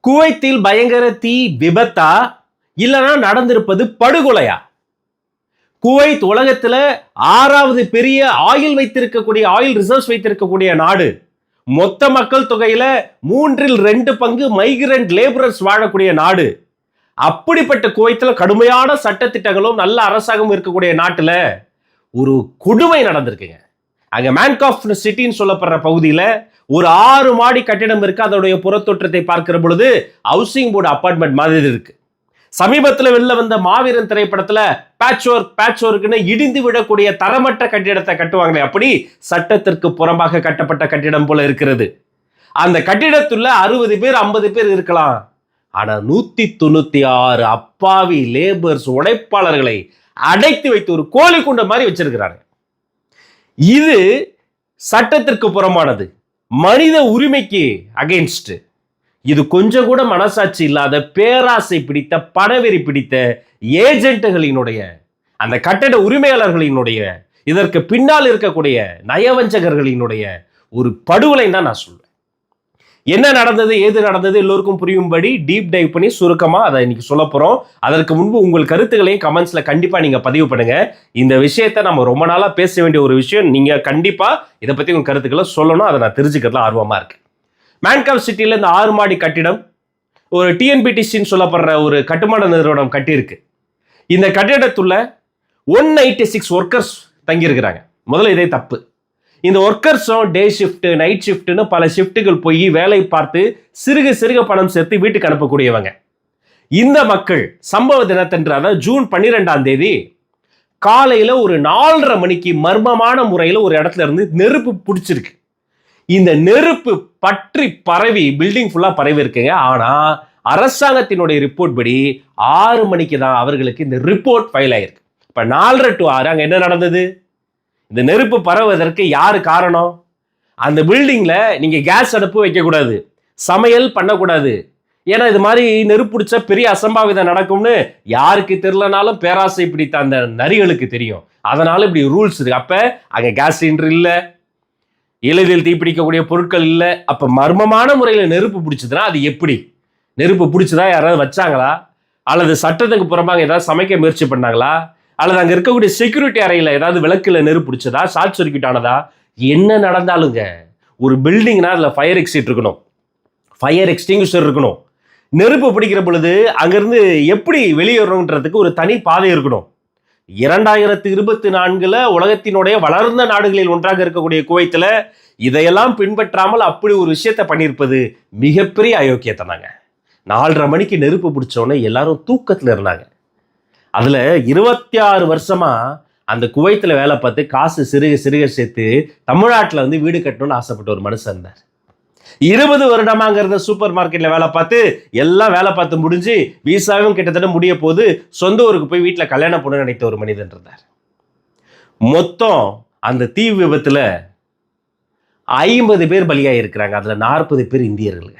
குவைத்தில் பயங்கர தீ விபத்தா? இல்லைன்னா நடந்திருப்பது படுகொலையா? குவைத் உலகத்துல ஆறாவது பெரிய ஆயில் வைத்திருக்கக்கூடிய ஆயில் ரிசர்வ்ஸ் வைத்திருக்கக்கூடிய நாடு. மொத்த மக்கள் தொகையில மூன்றில் ரெண்டு பங்கு மைக்ரண்ட் லேபரர்ஸ் வாழக்கூடிய நாடு. அப்படிப்பட்ட குவைத்தில் கடுமையான சட்டத்திட்டங்களும் நல்ல அரசாங்கமும் இருக்கக்கூடிய நாட்டில் ஒரு கொடுமை நடந்திருக்குங்க. அங்கே மேன்காஃப் சிட்டின்னு சொல்லப்படுற பகுதியில் ஒரு ஆறு மாடி கட்டிடம் இருக்கு அதோடைய புறத்தோற்றத்தை பார்க்கிற பொழுது ஹவுசிங் போர்டு அபார்ட்மெண்ட் மாதிரி இருக்கு. சமீபத்தில் வெளில வந்த மாவீரன் திரைப்படத்தில் பேட்ச் ஒர்க் பேட்ச் ஒர்க்னு இடிந்து விடக்கூடிய தரமற்ற கட்டிடத்தை கட்டுவாங்களே அப்படி சட்டத்திற்கு புறம்பாக கட்டப்பட்ட கட்டிடம் போல இருக்கிறது. அந்த கட்டிடத்துள்ள அறுபது பேர் ஐம்பது பேர் இருக்கலாம். ஆனால் நூத்தி தொண்ணூத்தி ஆறு அப்பாவி லேபர்ஸ் உழைப்பாளர்களை அடைத்து வைத்து ஒரு கோழி குண்ட மாதிரி வச்சிருக்கிறாங்க இது சட்டத்திற்கு புறமானது. மனித உரிமைக்கு அகைன்ஸ்ட் இது கொஞ்சம் கூட மனசாட்சி இல்லாத பேராசை பிடித்த பணவெறி பிடித்த ஏஜென்ட்டுகளினுடைய அந்த கட்டட உரிமையாளர்களினுடைய இதற்கு பின்னால் இருக்கக்கூடிய நயவஞ்சகர்களினுடைய ஒரு படுகொலை தான் நான் சொல்றேன். என்ன நடந்தது ஏது நடந்தது எல்லோருக்கும் புரியும்படி டீப் டைவ் பண்ணி சுருக்கமாக அதை இன்னைக்கு சொல்ல போகிறோம் அதற்கு முன்பு உங்கள் கருத்துக்களையும் கமெண்ட்ஸில் கண்டிப்பாக நீங்கள் பதிவு பண்ணுங்க. இந்த விஷயத்தை நம்ம ரொம்ப நாளாக பேச வேண்டிய ஒரு விஷயம். நீங்கள் கண்டிப்பாக இதை பற்றி உங்கள் கருத்துக்களை சொல்லணும். அதை நான் தெரிஞ்சுக்கிறதுல ஆர்வமாக இருக்கேன் மேன்காவ் சிட்டியில் இந்த ஆறு மாடி கட்டிடம் ஒரு டிஎன்பிடிசின்னு சொல்லப்படுற ஒரு கட்டுமான நிறுவனம் கட்டியிருக்கு. இந்த கட்டிடத்துள்ள ஒன் நைன்டி சிக்ஸ் ஒர்க்கர்ஸ் தங்கியிருக்கிறாங்க. முதல்ல இதே தப்பு. இந்த ஒர்க்கர்ஸும் டே ஷிஃப்ட் நைட் ஷிஃப்ட்னு பல ஷிஃப்ட்டுகள் போய் வேலை பார்த்து சிறுக சிறுக பணம் சேர்த்து வீட்டுக்கு அனுப்பக்கூடியவங்க. இந்த மக்கள் சம்பவ தினத்தன்று அதாவது ஜூன் பன்னிரெண்டாம் தேதி காலையில் ஒரு நாலரை மணிக்கு மர்மமான முறையில் ஒரு இடத்துல இருந்து நெருப்பு பிடிச்சிருக்கு. இந்த நெருப்பு பற்றி பரவி பில்டிங் ஃபுல்லாக பரவி இருக்குங்க. ஆனால் அரசாங்கத்தினுடைய ரிப்போர்ட் படி ஆறு மணிக்கு தான் அவர்களுக்கு இந்த ரிப்போர்ட் ஃபைல் ஆயிருக்கு. இப்போ நாலரை டு ஆறு அங்கே என்ன நடந்தது? இந்த நெருப்பு பரவுவதற்கு யார் காரணம்? அந்த பில்டிங்கில் நீங்கள் கேஸ் அடுப்பு வைக்கக்கூடாது. சமையல் பண்ணக்கூடாது. ஏன்னா இது மாதிரி நெருப்புடிச்ச பெரிய அசம்பாவிதம் நடக்கும்னு யாருக்கு தெரிலனாலும் பேராசை பிடித்த அந்த நரிகளுக்கு தெரியும். அதனால இப்படி ரூல்ஸ் இருக்கு. அப்போ அங்கே கேஸ் சிலிண்டர் இல்லை. எளிதில் தீப்பிடிக்கக்கூடிய பொருட்கள் இல்லை. அப்போ மர்மமான முறையில் நெருப்பு பிடிச்சதுன்னா அது எப்படி? நெருப்பு பிடிச்சதா யாராவது வச்சாங்களா? அல்லது சட்டத்துக்கு புறமாக ஏதாவது சமைக்க முயற்சி பண்ணாங்களா? அல்லது அங்கே இருக்கக்கூடிய செக்யூரிட்டி அறையில் ஏதாவது விளக்கில் நெருப்பு பிடிச்சதா ஷார்ட் சர்க்கியூட் ஆனதா? என்ன நடந்தாலுங்க ஒரு பில்டிங்னா அதில் ஃபயர் எக்ஸிட் இருக்கணும். ஃபயர் எக்ஸ்டிங்யூஷர் இருக்கணும். நெருப்பு பிடிக்கிற பொழுது அங்கேருந்து எப்படி வெளியேறணுன்றதுக்கு ஒரு தனி பாதை இருக்கணும். இரண்டாயிரத்து இருபத்தி நான்கில் உலகத்தினுடைய வளர்ந்த நாடுகளில் ஒன்றாக இருக்கக்கூடிய குவைத்தில் இதையெல்லாம் பின்பற்றாமல் அப்படி ஒரு விஷயத்தை பண்ணியிருப்பது மிகப்பெரிய அயோக்கியத்தனாங்க. நாலரை மணிக்கு நெருப்பு பிடிச்சோன்னே எல்லாரும் தூக்கத்தில் இருந்தாங்க. அதில் இருபத்தி ஆறு வருஷமாக அந்த குவைத்தில் வேலை பார்த்து காசு சிறுக சிறுக சேர்த்து தமிழ்நாட்டில் வந்து வீடு கட்டணும்னு ஆசைப்பட்ட ஒரு மனுஷன் இருந்தார். இருபது வருடமாங்கிறத சூப்பர் மார்க்கெட்டில் வேலை பார்த்து எல்லாம் வேலை பார்த்து முடிஞ்சு விசாவும் கிட்டத்தட்ட முடிய போது சொந்த ஊருக்கு போய் வீட்டில் கல்யாணம் பண்ண நினைத்த ஒரு மனிதன் இருந்தார். மொத்தம் அந்த தீ விபத்தில் ஐம்பது பேர் பலியாக இருக்கிறாங்க. அதில் நாற்பது பேர் இந்தியர்கள்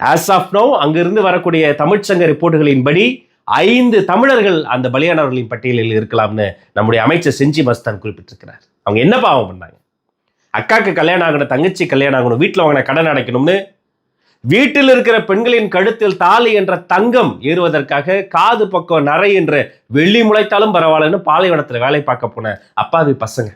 ஆஸ் ஆஃப் நோ அங்கிருந்து வரக்கூடிய தமிழ்ச்சங்க ரிப்போர்ட்டுகளின்படி ஐந்து தமிழர்கள் அந்த பலியானவர்களின் பட்டியலில் இருக்கலாம்னு நம்முடைய அமைச்சர் செஞ்சி மஸ்தான் குறிப்பிட்டிருக்கிறார். அவங்க என்ன பாவம் பண்ணாங்க? அக்காக்கு கல்யாணம் ஆகணும் தங்கச்சி கல்யாணம் ஆகணும் வீட்டில் வாங்கின கடன் அடைக்கணும்னு வீட்டில் இருக்கிற பெண்களின் கழுத்தில் தாலி என்ற தங்கம் ஏறுவதற்காக காது பக்கம் நரை என்ற வெள்ளி முளைத்தாலும் பரவாயில்லன்னு பாலைவனத்தில் வேலை பார்க்க போன அப்பாவி பசங்க.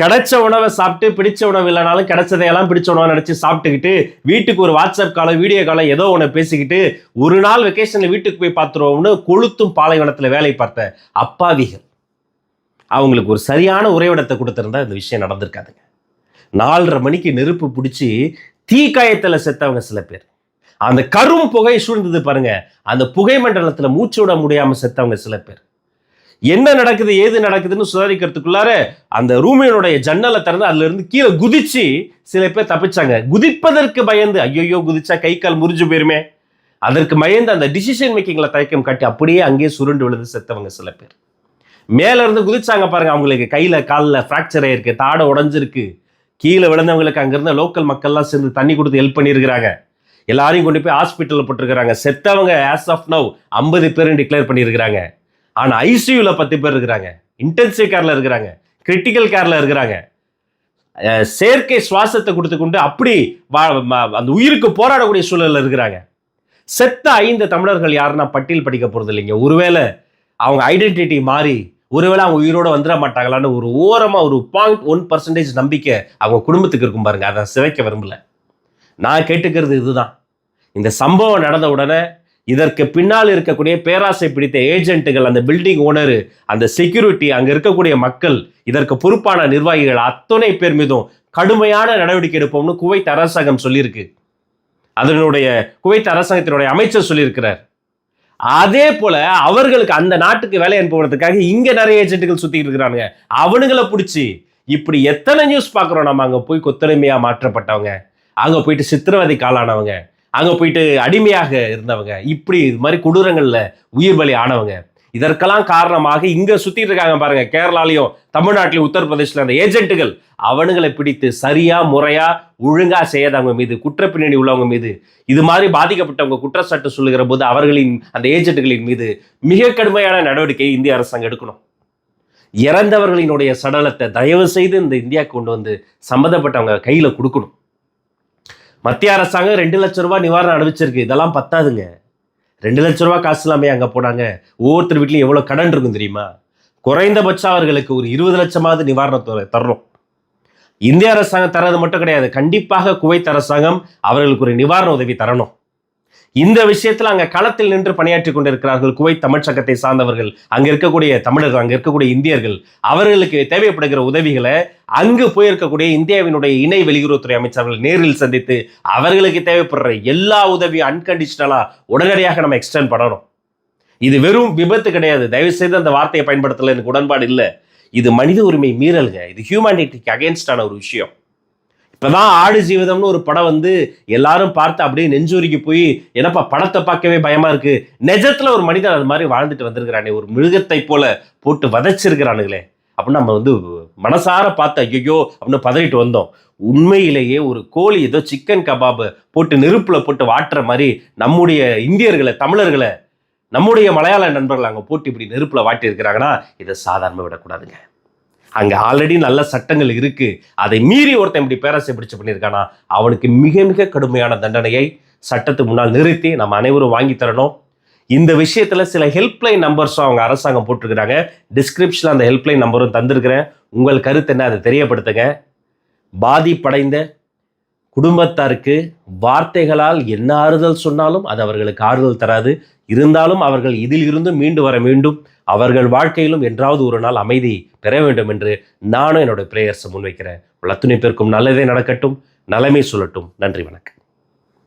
கிடைச்ச உணவை சாப்பிட்டு பிடிச்ச உணவு இல்லைனாலும் கிடைச்சதையெல்லாம் பிடிச்ச உணவை நினச்சி சாப்பிட்டுக்கிட்டு வீட்டுக்கு ஒரு வாட்ஸ்அப் காலம் வீடியோ காலம் ஏதோ ஒன்று பேசிக்கிட்டு ஒரு நாள் வெக்கேஷனில் வீட்டுக்கு போய் பார்த்துருவோம்னு கொளுத்தும் பாலைவனத்தில் வேலை பார்த்த அப்பாவிகள். அவங்களுக்கு ஒரு சரியான உறைவிடத்தை கொடுத்துருந்தா இந்த விஷயம் நடந்திருக்காதுங்க. நாலரை மணிக்கு நெருப்பு பிடிச்சி தீக்காயத்தில் செத்தவங்க சில பேர். அந்த கரும் புகை சூழ்ந்தது பாருங்க. அந்த புகை மண்டலத்தில் மூச்சு விட முடியாமல் செத்தவங்க சில பேர். என்ன நடக்குது ஏது நடக்குதுன்னு சுதாரிக்கிறதுக்குள்ளார அந்த ரூமினுடைய ஜன்னலை திறந்து அதுல இருந்து கீழே குதிச்சு சில பேர் தப்பிச்சாங்க. குதிப்பதற்கு பயந்து ஐயோயோ குதிச்சா கை கால் முறிஞ்சு போயிருமே. அதற்கு பயந்து அந்த டிசிஷன் மேக்கிங்ல தயக்கம் காட்டி அப்படியே அங்கேயே சுருண்டு விழுந்து செத்தவங்க சில பேர். மேல இருந்து குதிச்சாங்க பாருங்க அவங்களுக்கு கையில காலில் ஃப்ராக்சர் ஆயிருக்கு தாடை உடஞ்சிருக்கு. கீழே விழுந்தவங்களுக்கு அங்கிருந்த லோக்கல் மக்கள்லாம் சேர்ந்து தண்ணி கொடுத்து ஹெல்ப் பண்ணியிருக்கிறாங்க. எல்லாரையும் கொண்டு போய் ஹாஸ்பிட்டலில் போட்டிருக்கிறாங்க. செத்தவங்க ஆஸ் ஆஃப் நவ் ஐம்பது பேரும் டிக்ளேர் பண்ணியிருக்கிறாங்க. ஆனால் ஐசியூவில் பத்து பேர் இருக்கிறாங்க. இன்டென்சிவ் கேரில் இருக்கிறாங்க. கிரிட்டிக்கல் கேரில் இருக்கிறாங்க. செயற்கை சுவாசத்தை கொடுத்து கொண்டு அப்படி வா- அந்த உயிருக்கு போராடக்கூடிய சூழலில் இருக்கிறாங்க. செத்த ஐந்து தமிழர்கள் யாருன்னா பட்டியல் படிக்க போகிறது இல்லைங்க. ஒருவேளை அவங்க ஐடென்டிட்டி மாறி ஒருவேளை அவங்க உயிரோட வந்துட மாட்டாங்களான்னு ஒரு ஓரமாக ஒரு பாயிண்ட் ஒன் பர்சன்டேஜ் நம்பிக்கை அவங்க குடும்பத்துக்கு இருக்கும் பாருங்க. அதை சிதைக்க விரும்பல. நான் கேட்டுக்கிறது இதுதான். இந்த சம்பவம் நடந்த உடனே இதற்கு பின்னால் இருக்கக்கூடிய பேராசை பிடித்த ஏஜென்ட்டுகள் அந்த பில்டிங் ஓனரு அந்த செக்யூரிட்டி அங்கே இருக்கக்கூடிய மக்கள் இதற்கு பொறுப்பான நிர்வாகிகள் அத்தனை பேர் மீதும் கடுமையான நடவடிக்கை எடுப்போம்னு குவைத் அரசாங்கம் சொல்லியிருக்கு. அதனுடைய குவைத் அரசாங்கத்தினுடைய அமைச்சர் சொல்லியிருக்கிறார். அதே போல அவர்களுக்கு அந்த நாட்டுக்கு வேலை அனுப்புவதற்காக இங்க நிறைய ஏஜென்ட்டுகள் சுத்திட்டு இருக்கிறாங்க அவனுங்களை பிடிச்சி இப்படி எத்தனை நியூஸ் பார்க்குறோம் நம்ம? அங்கே போய் கொத்தடிமையாக மாற்றப்பட்டவங்க. அங்கே போயிட்டு சித்திரவதைக்கு ஆளானவங்க. அங்கே போயிட்டு அடிமையாக இருந்தவங்க இப்படி இது மாதிரி கொடூரங்களில் உயிர் பலி ஆனவங்க. இதற்கெல்லாம் காரணமாக இங்கே சுற்றிட்டு இருக்காங்க பாருங்க கேரளாலையும் தமிழ்நாட்டிலையும் உத்தரப்பிரதேசில் அந்த ஏஜென்ட்டுகள். அவனுங்களை பிடித்து சரியாக முறையாக ஒழுங்காக செய்யாதவங்க மீது குற்றப்பின்னணி உள்ளவங்க மீது இது மாதிரி பாதிக்கப்பட்டவங்க குற்றச்சாட்டு சொல்லுகிற போது அவர்களின் அந்த ஏஜென்ட்டுகளின் மீது மிக கடுமையான நடவடிக்கை இந்திய அரசாங்கம் எடுக்கணும். இறந்தவர்களினுடைய சடலத்தை தயவு செய்து இந்த இந்தியாவுக்கு கொண்டு வந்து சம்மந்தப்பட்டவங்க கையில் கொடுக்கணும். மத்திய அரசாங்கம் ரெண்டு லட்ச ரூபா நிவாரணம் அனுப்பிச்சிருக்கு. இதெல்லாம் பத்தாதுங்க. ரெண்டு லட்ச ரூபா காசு இல்லாமே அங்கே போனாங்க? ஒவ்வொருத்தர் வீட்லையும் எவ்வளோ கடன் இருக்கும் தெரியுமா? குறைந்தபட்சம் அவர்களுக்கு ஒரு இருபது லட்சமாவது நிவாரணம் தரணும் இந்திய அரசாங்கம் தரது மட்டும் கிடையாது. கண்டிப்பாக குவைத் அரசாங்கம் அவர்களுக்கு ஒரு நிவாரண உதவி தரணும். இந்த விஷயத்தில் அங்கே களத்தில் நின்று பணியாற்றி கொண்டிருக்கிறார்கள் குவைத் தமிழ் சார்ந்தவர்கள். அங்கே இருக்கக்கூடிய தமிழர்கள் அங்கே இருக்கக்கூடிய இந்தியர்கள் அவர்களுக்கு தேவைப்படுகிற உதவிகளை அங்கு போயிருக்கக்கூடிய இந்தியாவினுடைய இணை வெளியுறவுத்துறை அமைச்சர்கள் நேரில் சந்தித்து அவர்களுக்கு தேவைப்படுற எல்லா உதவியும் அன்கண்டிஷனலாக உடனடியாக நம்ம எக்ஸ்டெண்ட் பண்ணணும். இது வெறும் விபத்து கிடையாது. தயவு செய்து அந்த வார்த்தையை பயன்படுத்தல எனக்கு உடன்பாடு இல்லை. இது மனித உரிமை மீறல்க. இது ஹியூமனிட்டிக்கு அகேன்ஸ்டான ஒரு விஷயம். இப்போதான் ஆடு ஜீவிதம்னு ஒரு படம் வந்து எல்லாரும் பார்த்து அப்படியே நெஞ்சூரிக்கு போய் என்னப்பா படத்தை பார்க்கவே பயமா இருக்கு? நிஜத்துல ஒரு மனிதன் அது மாதிரி வாழ்ந்துட்டு வந்திருக்கிறானே ஒரு மிருகத்தை போல போட்டு வதைச்சிருக்கிறானுங்களே. அப்படின்னு நம்ம வந்து மனசார பார்த்து ஐயோ அப்படின்னு பதறிட்டு வந்தோம். உண்மையிலேயே ஒரு கோழி ஏதோ சிக்கன் கபாபு போட்டு நெருப்புல போட்டு வாட்டுற மாதிரி நம்முடைய இந்தியர்களை தமிழர்களை நம்முடைய மலையாள நண்பர்கள் அங்கே போட்டு இப்படி நெருப்புல வாட்டி இருக்கிறாங்கன்னா இதை சாதாரணமாக விடக்கூடாதுங்க. அங்கே ஆல்ரெடி நல்ல சட்டங்கள் இருக்குது அதை மீறி ஒருத்தன் இப்படி பேரரசை பிடிச்சு பண்ணியிருக்கானா? அவனுக்கு மிக மிக கடுமையான தண்டனையை சட்டத்துக்கு முன்னால் நிறுத்தி நம்ம அனைவரும் வாங்கி தரணும். இந்த விஷயத்தில் சில ஹெல்ப்லைன் நம்பர்ஸும் அவங்க அரசாங்கம் போட்டிருக்கிறாங்க. டிஸ்கிரிப்ஷனில் அந்த ஹெல்ப்லைன் நம்பரும் தந்திருக்கிறேன். உங்கள் கருத்து என்ன? அதை தெரியப்படுத்துங்க. பாதிப்படைந்த குடும்பத்தாருக்கு வார்த்தைகளால் என்ன ஆறுதல் சொன்னாலும் அது அவர்களுக்கு ஆறுதல் தராது. இருந்தாலும் அவர்கள் இதில் இருந்து மீண்டு வர வேண்டும். அவர்கள் வாழ்க்கையிலும் என்றாவது ஒரு நாள் அமைதி பெற வேண்டும் என்று நானும் என்னோட பிரேயர்ஸை முன்வைக்கிறேன். உள்ள அத்துணை பேருக்கும் நல்லதே நடக்கட்டும். நலமே சொல்லட்டும். நன்றி வணக்கம்.